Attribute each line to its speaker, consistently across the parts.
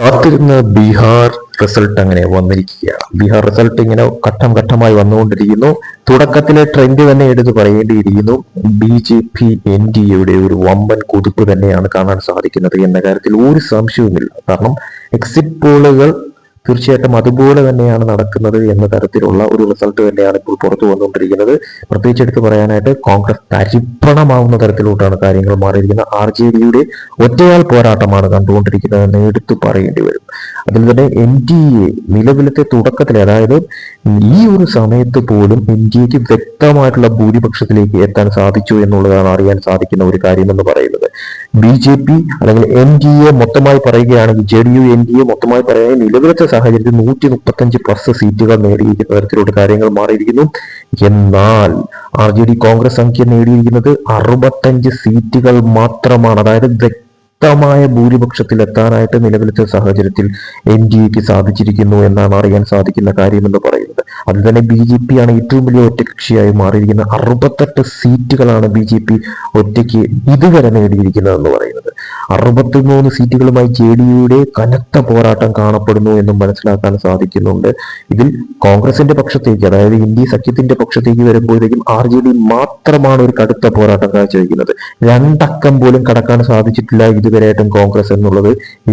Speaker 1: കാത്തിരുന്ന ബീഹാർ റിസൾട്ട് അങ്ങനെ വന്നിരിക്കുകയാണ്. ബീഹാർ റിസൾട്ട് ഇങ്ങനെ ഘട്ടം ഘട്ടമായി വന്നുകൊണ്ടിരിക്കുന്നു. തുടക്കത്തിലെ ട്രെൻഡ് തന്നെ എടുത്ത് പറയേണ്ടിയിരിക്കുന്നു. B J P N D എയുടെ ഒരു വമ്പൻ കുതിപ്പ് തന്നെയാണ് കാണാൻ സാധിക്കുന്നത് എന്ന കാര്യത്തിൽ ഒരു സംശയവുമില്ല. കാരണം എക്സിറ്റ് പോളുകൾ തീർച്ചയായിട്ടും അതുപോലെ തന്നെയാണ് നടക്കുന്നത് എന്ന തരത്തിലുള്ള ഒരു റിസൾട്ട് തന്നെയാണ് ഇപ്പോൾ പുറത്തു വന്നുകൊണ്ടിരിക്കുന്നത്. പ്രത്യേകിച്ച് എടുത്ത് പറയാനായിട്ട് കോൺഗ്രസ് തരിപ്പണമാവുന്ന തരത്തിലോട്ടാണ് കാര്യങ്ങൾ മാറിയിരിക്കുന്നത്. ആർ ജെ ഡിയുടെ ഒറ്റയാൾ പോരാട്ടമാണ് കണ്ടുകൊണ്ടിരിക്കുന്നത് എന്ന് എടുത്തു പറയേണ്ടി വരും. അതിൽ തന്നെ എൻ ഡി എ നിലവിലത്തെ തുടക്കത്തിൽ അതായത് ഈ ഒരു സമയത്ത് പോലും എൻ ഡി എക്ക് വ്യക്തമായിട്ടുള്ള ഭൂരിപക്ഷത്തിലേക്ക് എത്താൻ സാധിച്ചു എന്നുള്ളതാണ് അറിയാൻ സാധിക്കുന്ന ഒരു കാര്യം എന്ന് പറയുന്നത്. ബി ജെ പി അല്ലെങ്കിൽ എൻ ഡി എ മൊത്തമായി പറയുകയാണെങ്കിൽ J D U N D A മൊത്തമായി പറയുകയാണെങ്കിൽ നിലവിലത്തെ സാഹചര്യത്തിൽ നൂറ്റി മുപ്പത്തഞ്ച് പ്ലസ് സീറ്റുകൾ നേടിയിരിക്കുന്ന തരത്തിലോട്ട് കാര്യങ്ങൾ മാറിയിരിക്കുന്നു. എന്നാൽ ആർ ജെ ഡി കോൺഗ്രസ് സംഖ്യ നേടിയിരിക്കുന്നത് അറുപത്തഞ്ച് സീറ്റുകൾ മാത്രമാണ്. അതായത് വ്യക്തമായ ഭൂരിപക്ഷത്തിൽ എത്താനായിട്ട് നിലവിലത്തെ സാഹചര്യത്തിൽ എൻ ഡി എക്ക് സാധിച്ചിരിക്കുന്നു എന്നാണ് അറിയാൻ സാധിക്കുന്ന കാര്യമെന്ന് പറയുന്നത്. അത് തന്നെ ബി ജെ പി ആണ് ഏറ്റവും വലിയ ഒറ്റകക്ഷിയായി മാറിയിരിക്കുന്ന അറുപത്തെട്ട് സീറ്റുകളാണ് ബി ജെ പി ഒറ്റയ്ക്ക് ഇതുവരെ നേടിയിരിക്കുന്നത് എന്ന് പറയുന്നത്. അറുപത്തിമൂന്ന് സീറ്റുകളുമായി ജെ ഡി യുടെ കനത്ത പോരാട്ടം കാണപ്പെടുന്നു എന്നും മനസ്സിലാക്കാൻ സാധിക്കുന്നുണ്ട്. ഇതിൽ കോൺഗ്രസിന്റെ പക്ഷത്തേക്ക് അതായത് ഇന്ത്യ സഖ്യത്തിന്റെ പക്ഷത്തേക്ക് വരുമ്പോഴത്തേക്കും ആർ ജെ ഡി മാത്രമാണ് ഒരു കടുത്ത പോരാട്ടം കാഴ്ചവെക്കുന്നത്. രണ്ടക്കം പോലും കടക്കാൻ സാധിച്ചിട്ടില്ല ഇതുവരെയായിട്ടും കോൺഗ്രസ് എന്നുള്ളത്.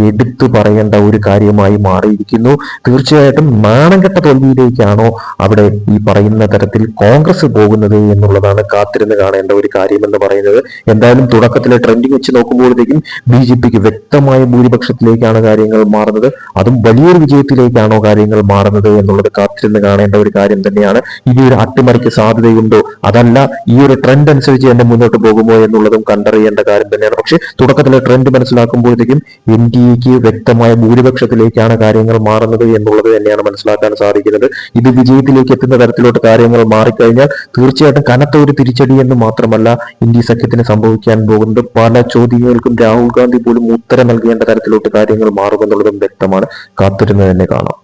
Speaker 1: എടുത്തു പറയേണ്ട ഒരു കാര്യമായി മാറിയിരിക്കുന്നു. തീർച്ചയായിട്ടും നാണംകെട്ട തോൽവിയിലേക്കാണോ അവിടെ ഈ പറയുന്ന തരത്തിൽ കോൺഗ്രസ് പോകുന്നത് എന്നുള്ളതാണ് കാത്തിരുന്ന് കാണേണ്ട ഒരു കാര്യം എന്ന് പറയുന്നത്. എന്തായാലും തുടക്കത്തിലെ ട്രെൻഡിങ് വെച്ച് നോക്കുമ്പോഴത്തേക്കും ബി ജെ പിക്ക് വ്യക്തമായ ഭൂരിപക്ഷത്തിലേക്കാണ് കാര്യങ്ങൾ മാറുന്നത്. അതും വലിയൊരു വിജയത്തിലേക്കാണോ കാര്യങ്ങൾ മാറുന്നത് എന്നുള്ളത് കാത്തിരുന്ന് കാണേണ്ട ഒരു കാര്യം തന്നെയാണ്. ഇനി ഒരു അട്ടിമറിക്ക് സാധ്യതയുണ്ടോ? അതല്ല ഈ ഒരു ട്രെൻഡ് അനുസരിച്ച് തന്നെ മുന്നോട്ട് പോകുമോ എന്നുള്ളതും കണ്ടറിയേണ്ട കാര്യം തന്നെയാണ്. പക്ഷെ തുടക്കത്തിലെ ട്രെൻഡ് മനസ്സിലാക്കുമ്പോഴത്തേക്കും എൻ ഡി എക്ക് വ്യക്തമായ ഭൂരിപക്ഷത്തിലേക്കാണ് കാര്യങ്ങൾ മാറുന്നത് എന്നുള്ളത് തന്നെയാണ് മനസ്സിലാക്കാൻ സാധിക്കുന്നത്. ഇത് വിജയത്തിലേക്ക് എത്തുന്ന തരത്തിലോട്ട് കാര്യങ്ങൾ മാറിക്കഴിഞ്ഞാൽ തീർച്ചയായിട്ടും കനത്ത ഒരു തിരിച്ചടി എന്ന് മാത്രമല്ല ഇന്ത്യ സഖ്യത്തിന് സംഭവിക്കാൻ പോകുന്നത്. പല ചോദ്യങ്ങൾക്കും രാഹുൽ ഗാന്ധി പോലും ഉത്തരം നൽകേണ്ട തരത്തിലോട്ട് കാര്യങ്ങൾ മാറുമെന്നുള്ളതും വ്യക്തമാണ്. കാത്തിരുന്ന് തന്നെ കാണാം.